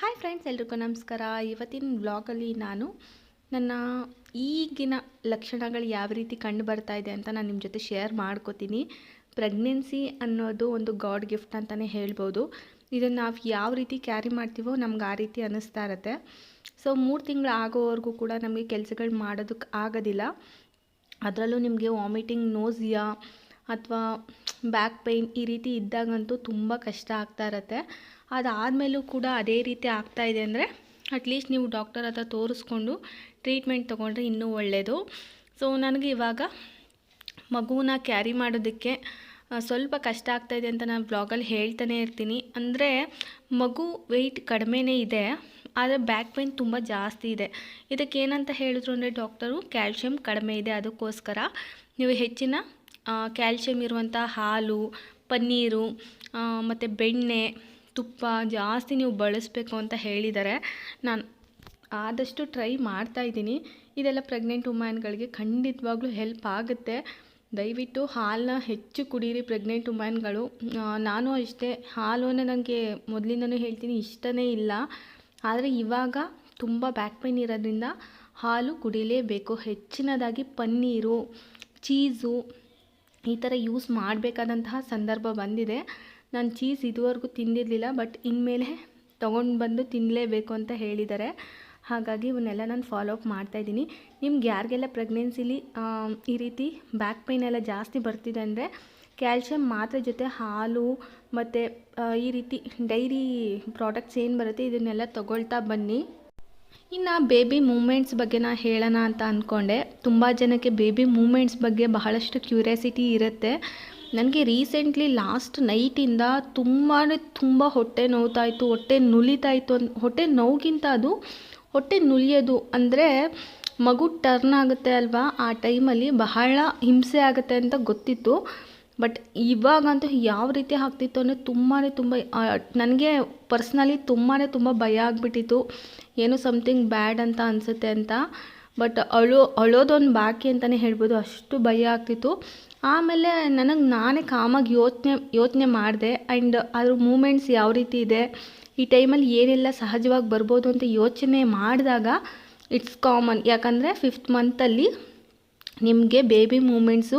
Hi friends ಎಲ್ರಿಗೂ ನಮಸ್ಕಾರ. ಇವತ್ತಿನ ವ್ಲಾಗಲ್ಲಿ ನಾನು ನನ್ನ ಈಗಿನ ಲಕ್ಷಣಗಳು ಯಾವ ರೀತಿ ಕಂಡು ಬರ್ತಾ ಇದೆ ಅಂತ ನಾನು ನಿಮ್ಮ ಜೊತೆ ಶೇರ್ ಮಾಡ್ಕೋತೀನಿ. ಪ್ರೆಗ್ನೆನ್ಸಿ ಅನ್ನೋದು ಒಂದು ಗಾಡ್ ಗಿಫ್ಟ್ ಅಂತಲೇ ಹೇಳ್ಬೋದು. ಇದನ್ನು ನಾವು ಯಾವ ರೀತಿ ಕ್ಯಾರಿ ಮಾಡ್ತೀವೋ ನಮ್ಗೆ ಆ ರೀತಿ ಅನ್ನಿಸ್ತಾ ಇರುತ್ತೆ. ಸೊ ಮೂರು ತಿಂಗಳು ಆಗೋವರೆಗೂ ಕೂಡ ನಮಗೆ ಕೆಲಸಗಳು ಮಾಡೋದಕ್ಕೆ ಆಗೋದಿಲ್ಲ. ಅದರಲ್ಲೂ ನಿಮಗೆ ವಾಮಿಟಿಂಗ್ ನೋಸಿಯಾ ಅಥವಾ ಬ್ಯಾಕ್ ಪೇಯ್ನ್ ಈ ರೀತಿ ಇದ್ದಾಗಂತೂ ತುಂಬ ಕಷ್ಟ ಆಗ್ತಾ ಇರುತ್ತೆ. ಅದಾದಮೇಲೂ ಕೂಡ ಅದೇ ರೀತಿ ಆಗ್ತಾ ಇದೆ ಅಂದರೆ ಅಟ್ಲೀಸ್ಟ್ ನೀವು ಡಾಕ್ಟರ್ ಹತ್ರ ತೋರಿಸ್ಕೊಂಡು ಟ್ರೀಟ್ಮೆಂಟ್ ತೊಗೊಂಡ್ರೆ ಇನ್ನೂ ಒಳ್ಳೆಯದು ಸೊ ನನಗೆ ಇವಾಗ ಮಗುವನ್ನ ಕ್ಯಾರಿ ಮಾಡೋದಕ್ಕೆ ಸ್ವಲ್ಪ ಕಷ್ಟ ಆಗ್ತಾಯಿದೆ ಅಂತ ನಾನು ಬ್ಲಾಗಲ್ಲಿ ಹೇಳ್ತಾನೆ ಇರ್ತೀನಿ. ಅಂದರೆ ಮಗು ವೆಯ್ಟ್ ಕಡಿಮೆನೇ ಇದೆ, ಆದರೆ ಬ್ಯಾಕ್ ಪೇಯ್ನ್ ತುಂಬ ಜಾಸ್ತಿ ಇದೆ. ಇದಕ್ಕೆ ಏನಂತ ಹೇಳಿದ್ರು ಅಂದರೆ ಡಾಕ್ಟರು ಕ್ಯಾಲ್ಶಿಯಂ ಕಡಿಮೆ ಇದೆ ಅದಕ್ಕೋಸ್ಕರ. ನೀವು ಹೆಚ್ಚಿನ ಕ್ಯಾಲ್ಶಿಯಂ ಇರುವಂಥ ಹಾಲು, ಪನ್ನೀರು ಮತ್ತು ಬೆಣ್ಣೆ, ತುಪ್ಪ ಜಾಸ್ತಿ ನೀವು ಬಳಸಬೇಕು ಅಂತ ಹೇಳಿದ್ದಾರೆ ನಾನು ಆದಷ್ಟು ಟ್ರೈ ಮಾಡ್ತಾ ಇದ್ದೀನಿ. ಇದೆಲ್ಲ ಪ್ರೆಗ್ನೆಂಟ್ ವುಮೆನ್ಗಳಿಗೆ ಖಂಡಿತವಾಗ್ಲೂ ಹೆಲ್ಪ್ ಆಗುತ್ತೆ. ದಯವಿಟ್ಟು ಹಾಲನ್ನ ಹೆಚ್ಚು ಕುಡೀರಿ ಪ್ರೆಗ್ನೆಂಟ್ ವುಮೆನ್ಗಳು. ನಾನು ಅಷ್ಟೇ ಹಾಲು ಅಂದರೆ ನನಗೆ ಮೊದಲಿಂದನೂ ಹೇಳ್ತೀನಿ, ಇಷ್ಟನೇ ಇಲ್ಲ. ಆದರೆ ಇವಾಗ ತುಂಬ ಬ್ಯಾಕ್ ಪೇನ್ ಇರೋದ್ರಿಂದ ಹಾಲು ಕುಡಿಲೇಬೇಕು ಹೆಚ್ಚಿನದಾಗಿ ಪನ್ನೀರು, ಚೀಸು ಈ ಥರ ಯೂಸ್ ಮಾಡಬೇಕಾದಂತಹ ಸಂದರ್ಭ ಬಂದಿದೆ. ನಾನು ಚೀಸ್ ಇದುವರೆಗೂ ತಿಂದಿರಲಿಲ್ಲ, ಬಟ್ ಇನ್ಮೇಲೆ ತೊಗೊಂಡು ಬಂದು ತಿನ್ನಲೇಬೇಕು ಅಂತ ಹೇಳಿದ್ದಾರೆ. ಹಾಗಾಗಿ ಇವನ್ನೆಲ್ಲ ನಾನು ಫಾಲೋ ಅಪ್ ಮಾಡ್ತಾಯಿದ್ದೀನಿ ನಿಮ್ಗೆ ಯಾರಿಗೆಲ್ಲ ಪ್ರೆಗ್ನೆನ್ಸಿಲಿ ಈ ರೀತಿ ಬ್ಯಾಕ್ ಪೇನ್ ಎಲ್ಲ ಜಾಸ್ತಿ ಬರ್ತಿದೆ ಅಂದರೆ ಕ್ಯಾಲ್ಶಿಯಂ ಮಾತ್ರೆ ಜೊತೆ ಹಾಲು ಮತ್ತು ಈ ರೀತಿ ಡೈರಿ ಪ್ರಾಡಕ್ಟ್ಸ್ ಏನು ಬರುತ್ತೆ ಇದನ್ನೆಲ್ಲ ತೊಗೊಳ್ತಾ ಬನ್ನಿ. ಇನ್ನು ಬೇಬಿ ಮೂಮೆಂಟ್ಸ್ ಬಗ್ಗೆ ನಾ ಹೇಳೋಣ ಅಂತ ಅಂದ್ಕೊಂಡೆ ತುಂಬ ಜನಕ್ಕೆ ಬೇಬಿ ಮೂಮೆಂಟ್ಸ್ ಬಗ್ಗೆ ಬಹಳಷ್ಟು ಕ್ಯೂರಿಯಾಸಿಟಿ ಇರುತ್ತೆ. ನನಗೆ ರೀಸೆಂಟ್ಲಿ ಲಾಸ್ಟ್ ನೈಟಿಂದ ತುಂಬಾ ತುಂಬ ಹೊಟ್ಟೆ ನೋವ್ತಾಯಿತ್ತು ಹೊಟ್ಟೆ ನುಲಿತಾಯಿತ್ತು ಹೊಟ್ಟೆ ನೋವಿಗಿಂತ ಅದು ಹೊಟ್ಟೆ ನುಲಿಯೋದು ಅಂದರೆ ಮಗು ಟರ್ನ್ ಆಗುತ್ತೆ ಅಲ್ವಾ? ಆ ಟೈಮಲ್ಲಿ ಬಹಳ ಹಿಂಸೆ ಆಗುತ್ತೆ ಅಂತ ಗೊತ್ತಿತ್ತು. ಬಟ್ ಇವಾಗಂತೂ ಯಾವ ರೀತಿ ಆಗ್ತಿತ್ತು ಅಂದರೆ ತುಂಬಾ ತುಂಬ ನನಗೆ ಪರ್ಸ್ನಲಿ ತುಂಬಾ ತುಂಬ ಭಯ ಆಗಿಬಿಟ್ಟಿತ್ತು. ಏನೋ ಸಮಥಿಂಗ್ ಬ್ಯಾಡ್ ಅಂತ ಅನಿಸುತ್ತೆ ಅಂತ. ಬಟ್ ಅಳೋ, ಅಳೋದೊಂದು ಬಾಕಿ ಅಂತಲೇ ಹೇಳ್ಬೋದು. ಅಷ್ಟು ಭಯ ಆಗ್ತಿತ್ತು. ಆಮೇಲೆ ನನಗೆ ನಾನೇ ಕಾಮಾಗಿ ಯೋಚನೆ ಯೋಚನೆ ಮಾಡಿದೆ. ಆ್ಯಂಡ್ ಅದ್ರ ಮೂಮೆಂಟ್ಸ್ ಯಾವ ರೀತಿ ಇದೆ, ಈ ಟೈಮಲ್ಲಿ ಏನೆಲ್ಲ ಸಹಜವಾಗಿ ಬರ್ಬೋದು ಅಂತ ಯೋಚನೆ ಮಾಡಿದಾಗ ಇಟ್ಸ್ ಕಾಮನ್ ಯಾಕಂದರೆ ಫಿಫ್ತ್ ಮಂತಲ್ಲಿ ನಿಮಗೆ ಬೇಬಿ ಮೂಮೆಂಟ್ಸು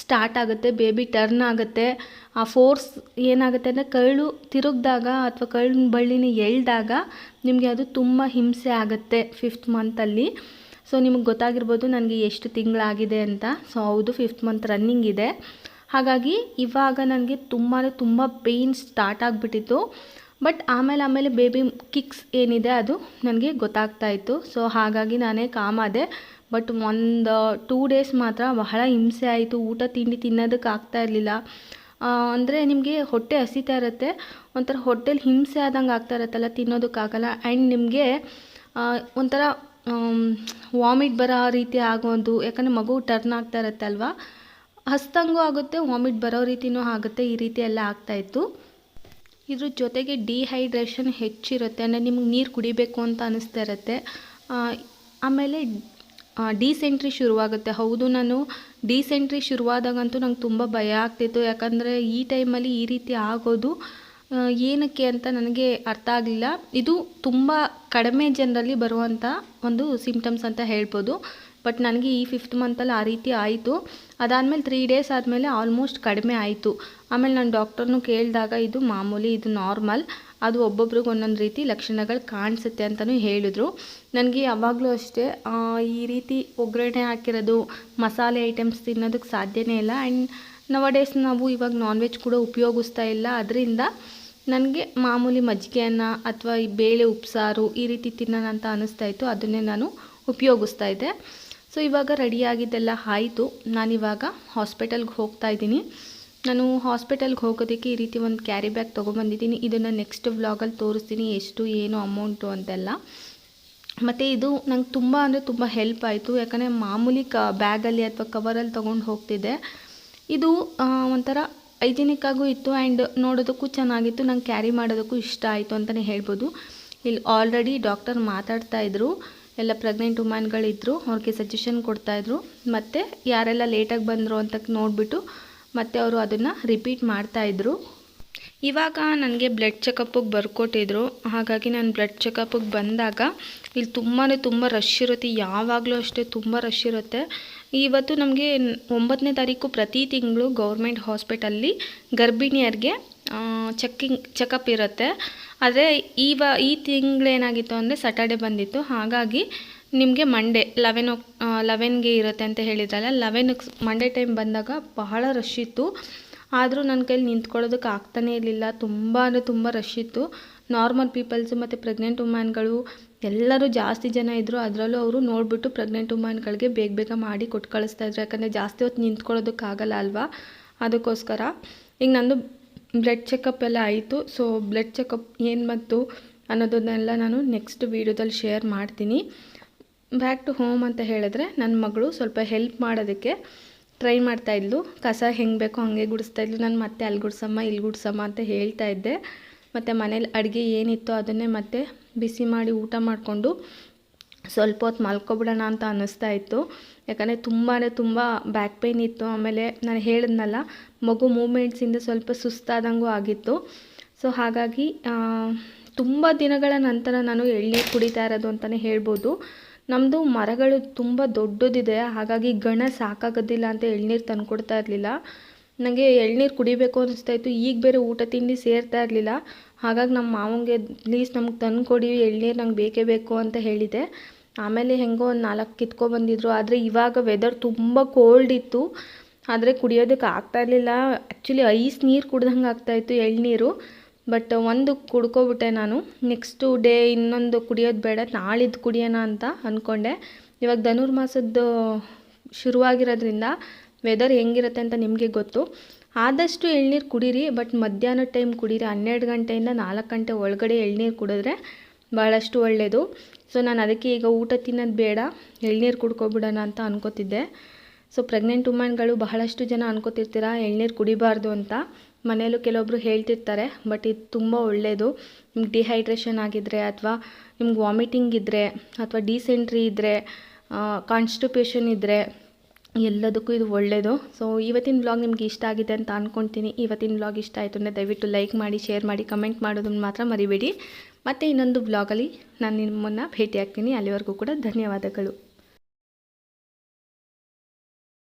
ಸ್ಟಾರ್ಟ್ ಆಗುತ್ತೆ ಬೇಬಿ ಟರ್ನ್ ಆಗುತ್ತೆ. ಆ ಫೋರ್ಸ್ ಏನಾಗುತ್ತೆ ಅಂದರೆ ಕಳ್ಳು ತಿರುಗಿದಾಗ ಅಥವಾ ಕಳ್ಳು ಬಳ್ಳಿನ ಎಳ್ದಾಗ ನಿಮಗೆ ಅದು ತುಂಬ ಹಿಂಸೆ ಆಗುತ್ತೆ ಫಿಫ್ತ್ ಮಂತಲ್ಲಿ ಸೊ ನಿಮಗೆ ಗೊತ್ತಾಗಿರ್ಬೋದು ನನಗೆ ಎಷ್ಟು ತಿಂಗಳಾಗಿದೆ ಅಂತ. ಸೊ ಹೌದು ಫಿಫ್ತ್ ಮಂತ್ ರನ್ನಿಂಗ್ ಇದೆ. ಹಾಗಾಗಿ ಇವಾಗ ನನಗೆ ತುಂಬಾ ತುಂಬ ಪೇಯ್ನ್ ಸ್ಟಾರ್ಟ್ ಆಗಿಬಿಟ್ಟಿತ್ತು. ಬಟ್ ಆಮೇಲೆ ಆಮೇಲೆ ಬೇಬಿ ಕಿಕ್ಸ್ ಏನಿದೆ ಅದು ನನಗೆ ಗೊತ್ತಾಗ್ತಾ ಇತ್ತು. ಸೊ ಹಾಗಾಗಿ ನಾನೇ ಕಾಮಾದೆ ಬಟ್ ಒಂದು ಟೂ ಡೇಸ್ ಮಾತ್ರ ಬಹಳ ಹಿಂಸೆ ಆಯಿತು. ಊಟ, ತಿಂಡಿ ತಿನ್ನೋದಕ್ಕೆ ಆಗ್ತಾ ಇರಲಿಲ್ಲ. ಅಂದರೆ ನಿಮಗೆ ಹೊಟ್ಟೆ ಹಸಿತಾ ಇರುತ್ತೆ. ಒಂಥರ ಹೊಟ್ಟೆಲಿ ಹಿಂಸೆ ಆದಂಗೆ ಆಗ್ತಾ ಇರುತ್ತಲ್ಲ ತಿನ್ನೋದಕ್ಕಾಗಲ್ಲ ಆ್ಯಂಡ್ ನಿಮಗೆ ಒಂಥರ ವಾಮಿಟ್ ಬರೋ ರೀತಿ ಆಗೋದು. ಯಾಕಂದರೆ ಮಗು ಟರ್ನ್ ಆಗ್ತಾ ಇರುತ್ತೆ ಅಲ್ವಾ? ಆಗುತ್ತೆ ವಾಮಿಟ್ ಬರೋ ರೀತಿಯೂ ಆಗುತ್ತೆ. ಈ ರೀತಿ ಎಲ್ಲ ಆಗ್ತಾಯಿತ್ತು ಇದ್ರ ಜೊತೆಗೆ ಡಿಹೈಡ್ರೇಷನ್ ಹೆಚ್ಚಿರುತ್ತೆ. ಅಂದರೆ ನಿಮ್ಗೆ ನೀರು ಕುಡಿಬೇಕು ಅಂತ ಅನ್ನಿಸ್ತಾ ಇರುತ್ತೆ. ಆಮೇಲೆ ಡಿಸೆಂಟ್ರಿ ಶುರುವಾಗುತ್ತೆ. ಹೌದು, ನಾನು ಡಿಸೆಂಟ್ರಿ ಶುರುವಾದಾಗಂತೂ ನಂಗೆ ತುಂಬ ಭಯ ಆಗ್ತಿತ್ತು. ಯಾಕಂದರೆ ಈ ಟೈಮಲ್ಲಿ ಈ ರೀತಿ ಆಗೋದು ಏನಕ್ಕೆ ಅಂತ ನನಗೆ ಅರ್ಥ ಆಗಲಿಲ್ಲ. ಇದು ತುಂಬ ಕಡಿಮೆ ಜನರಲ್ಲಿ ಬರುವಂಥ ಒಂದು ಸಿಂಪ್ಟಮ್ಸ್ ಅಂತ ಹೇಳ್ಬೋದು. ಬಟ್ ನನಗೆ ಈ ಫಿಫ್ತ್ ಮಂತಲ್ಲಿ ಆ ರೀತಿ ಆಯಿತು. ಅದಾದಮೇಲೆ ತ್ರೀ ಡೇಸ್ ಆದಮೇಲೆ ಆಲ್ಮೋಸ್ಟ್ ಕಡಿಮೆ ಆಯಿತು. ಆಮೇಲೆ ನಾನು ಡಾಕ್ಟರ್ನು ಕೇಳಿದಾಗ ಇದು ಮಾಮೂಲಿ ಇದು ನಾರ್ಮಲ್ ಅದು ಒಬ್ಬೊಬ್ರಿಗೆ ಒಂದೊಂದು ರೀತಿ ಲಕ್ಷಣಗಳು ಕಾಣಿಸುತ್ತೆ ಅಂತಲೂ ಹೇಳಿದ್ರು. ನನಗೆ ಯಾವಾಗಲೂ ಅಷ್ಟೇ ಈ ರೀತಿ ಒಗ್ಗರಣೆ ಹಾಕಿರೋದು, ಮಸಾಲೆ ಐಟಮ್ಸ್ ತಿನ್ನೋದಕ್ಕೆ ಸಾಧ್ಯನೇ ಇಲ್ಲ. ಆ್ಯಂಡ್ ನವಡೇಸ್ ನಾವು ಇವಾಗ ನಾನ್ ವೆಜ್ ಕೂಡ ಉಪಯೋಗಿಸ್ತಾ ಇಲ್ಲ. ಅದರಿಂದ ನನಗೆ ಮಾಮೂಲಿ ಮಜ್ಜಿಗೆ ಅನ್ನ ಅಥವಾ ಈ ಬೇಳೆ ಉಪ್ಸಾರು ಈ ರೀತಿ ತಿನ್ನೋಣ ಅಂತ ಅನ್ನಿಸ್ತಾ ಇತ್ತು. ಅದನ್ನೇ ನಾನು ಉಪಯೋಗಿಸ್ತಾ ಇದ್ದೆ. ಸೊ ಇವಾಗ ರೆಡಿಯಾಗಿದ್ದೆಲ್ಲ ಆಯಿತು. ನಾನಿವಾಗ ಹಾಸ್ಪಿಟಲ್ಗೆ ಹೋಗ್ತಾ ಇದ್ದೀನಿ. ನಾನು ಹಾಸ್ಪಿಟಲ್ಗೆ ಹೋಗೋದಕ್ಕೆ ಈ ರೀತಿ ಒಂದು ಕ್ಯಾರಿ ಬ್ಯಾಗ್ ತೊಗೊಂಬಂದಿದ್ದೀನಿ. ಇದನ್ನು ನೆಕ್ಸ್ಟ್ ವ್ಲಾಗಲ್ಲಿ ತೋರಿಸ್ತೀನಿ, ಎಷ್ಟು, ಏನು ಅಮೌಂಟು ಅಂತೆಲ್ಲ. ಮತ್ತು ಇದು ನಂಗೆ ತುಂಬ ಅಂದರೆ ತುಂಬ ಹೆಲ್ಪ್ ಆಯಿತು. ಯಾಕಂದರೆ ಮಾಮೂಲಿ ಕ ಬ್ಯಾಗಲ್ಲಿ ಅಥವಾ ಕವರಲ್ಲಿ ತೊಗೊಂಡು ಹೋಗ್ತಿದ್ದೆ. ಇದು ಒಂಥರ ಹೈಜಿನಿಕ್ ಆಗೂ ಇತ್ತು ಆ್ಯಂಡ್ ನೋಡೋದಕ್ಕೂ ಚೆನ್ನಾಗಿತ್ತು. ನಂಗೆ ಕ್ಯಾರಿ ಮಾಡೋದಕ್ಕೂ ಇಷ್ಟ ಆಯಿತು ಅಂತಲೇ ಹೇಳ್ಬೋದು. ಇಲ್ಲಿ ಆಲ್ರೆಡಿ ಡಾಕ್ಟರ್ ಮಾತಾಡ್ತಾ ಇದ್ರು. ಎಲ್ಲ ಪ್ರೆಗ್ನೆಂಟ್ ವುಮೆನ್ಗಳಿದ್ರು ಅವ್ರಿಗೆ ಸಜೆಷನ್ ಕೊಡ್ತಾಯಿದ್ರು ಮತ್ತು ಯಾರೆಲ್ಲ ಲೇಟಾಗಿ ಬಂದರು ಅಂತ ನೋಡಿಬಿಟ್ಟು ಮತ್ತೆ ಅವರು ಅದನ್ನು ರಿಪೀಟ್ ಮಾಡ್ತಾಯಿದ್ರು ಇವಾಗ ನನಗೆ ಬ್ಲಡ್ ಚೆಕಪ್ಪಿಗೆ ಬರ್ಕೊಟ್ಟಿದ್ರು. ಹಾಗಾಗಿ ನಾನು ಬ್ಲಡ್ ಚೆಕಪ್ಪಿಗೆ ಬಂದಾಗ ಇಲ್ಲಿ ತುಂಬಾ ತುಂಬ ರಶ್ ಇರುತ್ತೆ. ಯಾವಾಗಲೂ ಅಷ್ಟೇ ತುಂಬ ರಶ್ ಇರುತ್ತೆ. ಇವತ್ತು ನಮಗೆ ಒಂಬತ್ತನೇ ತಾರೀಕು ಪ್ರತಿ ತಿಂಗಳು ಗೌರ್ಮೆಂಟ್ ಹಾಸ್ಪಿಟಲ್ಲಿ ಗರ್ಭಿಣಿಯರಿಗೆ ಚೆಕ್ಕಿಂಗ್ ಚೆಕಪ್ ಇರುತ್ತೆ. ಆದರೆ ಈವ ಈ ತಿಂಗಳೇನಾಗಿತ್ತು ಅಂದರೆ ಸಟರ್ಡೆ ಬಂದಿತ್ತು. ಹಾಗಾಗಿ ನಿಮಗೆ ಮಂಡೇ ಲೆವೆನ್ ಓ ಲೆವೆನ್ಗೆ ಇರುತ್ತೆ ಅಂತ ಹೇಳಿದ್ರಲ್ಲ ಲೆವೆನ್ಗೆ ಮಂಡೇ ಟೈಮ್ ಬಂದಾಗ ಬಹಳ ರಶ್ ಇತ್ತು. ಆದರೂ ನನ್ನ ಕೈಲಿ ನಿಂತ್ಕೊಳ್ಳೋದಕ್ಕೆ ಆಗ್ತಾನೇ ಇರಲಿಲ್ಲ. ತುಂಬ ಅಂದರೆ ತುಂಬ ರಶ್ ಇತ್ತು. ನಾರ್ಮಲ್ ಪೀಪಲ್ಸು ಮತ್ತು ಪ್ರೆಗ್ನೆಂಟ್ ವುಮ್ಯಾನ್ಗಳು ಎಲ್ಲರೂ ಜಾಸ್ತಿ ಜನ ಇದ್ದರು ಅದರಲ್ಲೂ ಅವರು ನೋಡಿಬಿಟ್ಟು ಪ್ರೆಗ್ನೆಂಟ್ ವುಮ್ಯಾನ್ಗಳಿಗೆ ಬೇಗ ಬೇಗ ಮಾಡಿ ಕೊಟ್ಟು ಕಳಿಸ್ತಾಯಿದ್ರು ಯಾಕಂದರೆ ಜಾಸ್ತಿ ಹೊತ್ತು ನಿಂತ್ಕೊಳ್ಳೋದಕ್ಕಾಗಲ್ಲ ಅಲ್ವಾ? ಅದಕ್ಕೋಸ್ಕರ. ಈಗ ನಂದು ಬ್ಲಡ್ ಚೆಕಪ್ ಎಲ್ಲ ಆಯಿತು. ಸೊ ಬ್ಲಡ್ ಚೆಕಪ್ ಏನು ಮತ್ತು ಅನ್ನೋದನ್ನೆಲ್ಲ ನಾನು ನೆಕ್ಸ್ಟ್ ವೀಡಿಯೋದಲ್ಲಿ ಶೇರ್ ಮಾಡ್ತೀನಿ. ಬ್ಯಾಕ್ ಟು ಹೋಮ್ ಅಂತ ಹೇಳಿದ್ರೆ ನನ್ನ ಮಗಳು ಸ್ವಲ್ಪ ಹೆಲ್ಪ್ ಮಾಡೋದಕ್ಕೆ ಟ್ರೈ ಮಾಡ್ತಾಯಿದ್ಲು ಕಸ ಹೆಂಗೆ ಬೇಕೋ ಹಾಗೆ ಗುಡಿಸ್ತಾಯಿದ್ಲು ನಾನು ಮತ್ತೆ ಅಲ್ಲಿ ಗುಡ್ಸಮ್ಮ, ಇಲ್ಲಿ ಗುಡ್ಸಮ್ಮ ಅಂತ ಹೇಳ್ತಾ ಇದ್ದೆ. ಮತ್ತು ಮನೇಲಿ ಅಡುಗೆ ಏನಿತ್ತೋ ಅದನ್ನೇ ಮತ್ತೆ ಬಿಸಿ ಮಾಡಿ ಊಟ ಮಾಡಿಕೊಂಡು ಸ್ವಲ್ಪ ಹೊತ್ತು ಮಲ್ಕೊಬಿಡೋಣ ಅಂತ ಅನ್ನಿಸ್ತಾ ಇತ್ತು. ಯಾಕಂದರೆ ತುಂಬಾ ತುಂಬ ಬ್ಯಾಕ್ ಪೇಯ್ನ್ ಇತ್ತು. ಆಮೇಲೆ ನಾನು ಹೇಳಿದ್ನಲ್ಲ, ಮಗು ಮೂಮೆಂಟ್ಸಿಂದ ಸ್ವಲ್ಪ ಸುಸ್ತಾದಂಗೂ ಆಗಿತ್ತು. ಸೊ ಹಾಗಾಗಿ ತುಂಬ ದಿನಗಳ ನಂತರ ನಾನು ಎಳ್ನೀರು ಕುಡಿತಾ ಇರೋದು ಅಂತಲೇ ಹೇಳ್ಬೋದು. ನಮ್ಮದು ಮರಗಳು ತುಂಬ ದೊಡ್ಡದಿದೆ, ಹಾಗಾಗಿ ಗಣ ಸಾಕಾಗೋದಿಲ್ಲ ಅಂತ ಎಳ್ನೀರು ತಂದುಕೊಡ್ತಾ ಇರಲಿಲ್ಲ. ನನಗೆ ಎಳ್ನೀರು ಕುಡಿಬೇಕು ಅನ್ನಿಸ್ತಾ ಇತ್ತು, ಈಗ ಬೇರೆ ಊಟ ತಿಂಡಿ ಸೇರ್ತಾ ಇರಲಿಲ್ಲ. ಹಾಗಾಗಿ ನಮ್ಮ ಮಾವಂಗೆ ಪ್ಲೀಸ್ ನಮ್ಗೆ ತಂದುಕೊಡಿ ಎಳ್ನೀರು ನಂಗೆ ಬೇಕೇ ಬೇಕು ಅಂತ ಹೇಳಿದೆ. ಆಮೇಲೆ ಹೆಂಗೋ ಒಂದು ನಾಲ್ಕು ಕಿತ್ಕೊಬಂದಿದ್ರು, ಆದರೆ ಇವಾಗ ವೆದರ್ ತುಂಬ ಕೋಲ್ಡ್ ಇತ್ತು. ಆದರೆ ಕುಡಿಯೋದಕ್ಕೆ ಆಗ್ತಾ ಇರಲಿಲ್ಲ. ಆ್ಯಕ್ಚುಲಿ ಐಸ್ ನೀರು ಕುಡ್ದಂಗೆ ಆಗ್ತಾಯಿತ್ತು ಎಳ್ನೀರು. ಬಟ್ ಒಂದು ಕುಡ್ಕೊಬಿಟ್ಟೆ ನಾನು. ನೆಕ್ಸ್ಟು ಡೇ ಇನ್ನೊಂದು ಕುಡಿಯೋದು ಬೇಡ ನಾಳಿದ್ದು ಕುಡಿಯೋಣ ಅಂತ ಅಂದ್ಕೊಂಡೆ ಇವಾಗ ಧನುರ್ಮಾಸದ್ದು ಶುರುವಾಗಿರೋದ್ರಿಂದ ವೆದರ್ ಹೆಂಗಿರುತ್ತೆ ಅಂತ ನಿಮಗೆ ಗೊತ್ತು. ಆದಷ್ಟು ಎಳ್ನೀರು ಕುಡೀರಿ, ಬಟ್ ಮಧ್ಯಾಹ್ನ ಟೈಮ್ ಕುಡೀರಿ. ಹನ್ನೆರಡು ಗಂಟೆಯಿಂದ ನಾಲ್ಕು ಗಂಟೆ ಒಳಗಡೆ ಎಳ್ನೀರು ಕುಡಿದ್ರೆ ಭಾಳಷ್ಟು ಒಳ್ಳೆಯದು ಸೊ ನಾನು ಅದಕ್ಕೆ ಈಗ ಊಟ ತಿನ್ನೋದು ಬೇಡ, ಎಳ್ನೀರು ಕುಡ್ಕೊಬಿಡೋಣ ಅಂತ ಅನ್ಕೋತಿದ್ದೆ. ಸೊ ಪ್ರೆಗ್ನೆಂಟ್ ವುಮೆನ್ಗಳು ಬಹಳಷ್ಟು ಜನ ಅನ್ಕೋತಿರ್ತೀರ, ಎಳ್ನೀರು ಕುಡಿಬಾರ್ದು ಅಂತ. ಮನೆಯಲ್ಲೂ ಕೆಲವೊಬ್ಬರು ಹೇಳ್ತಿರ್ತಾರೆ ಬಟ್ ಇದು ತುಂಬ ಒಳ್ಳೆಯದು ನಿಮ್ಗೆ ಡಿಹೈಡ್ರೇಷನ್ ಆಗಿದ್ದರೆ ಅಥವಾ ನಿಮ್ಗೆ ವಾಮಿಟಿಂಗ್ ಇದ್ದರೆ ಅಥವಾ ಡಿಸೆಂಟ್ರಿ ಇದ್ದರೆ ಕಾನ್ಸ್ಟಿಪೇಷನ್ ಇದ್ದರೆ ಎಲ್ಲದಕ್ಕೂ ಇದು ಒಳ್ಳೆಯದು ಸೊ ಇವತ್ತಿನ ಬ್ಲಾಗ್ ನಿಮ್ಗೆ ಇಷ್ಟ ಆಗಿದೆ ಅಂತ ಅಂದ್ಕೊಳ್ತೀನಿ ಇವತ್ತಿನ ಬ್ಲಾಗ್ ಇಷ್ಟ ಆಯಿತು ಅಂದರೆ ದಯವಿಟ್ಟು ಲೈಕ್ ಮಾಡಿ ಶೇರ್ ಮಾಡಿ ಕಮೆಂಟ್ ಮಾಡೋದನ್ನು ಮಾತ್ರ ಮರಿಬೇಡಿ. ಮತ್ತು ಇನ್ನೊಂದು ಬ್ಲಾಗಲ್ಲಿ ನಾನು ನಿಮ್ಮನ್ನು ಭೇಟಿ ಆಗ್ತೀನಿ ಅಲ್ಲಿವರೆಗೂ ಕೂಡ ಧನ್ಯವಾದಗಳು.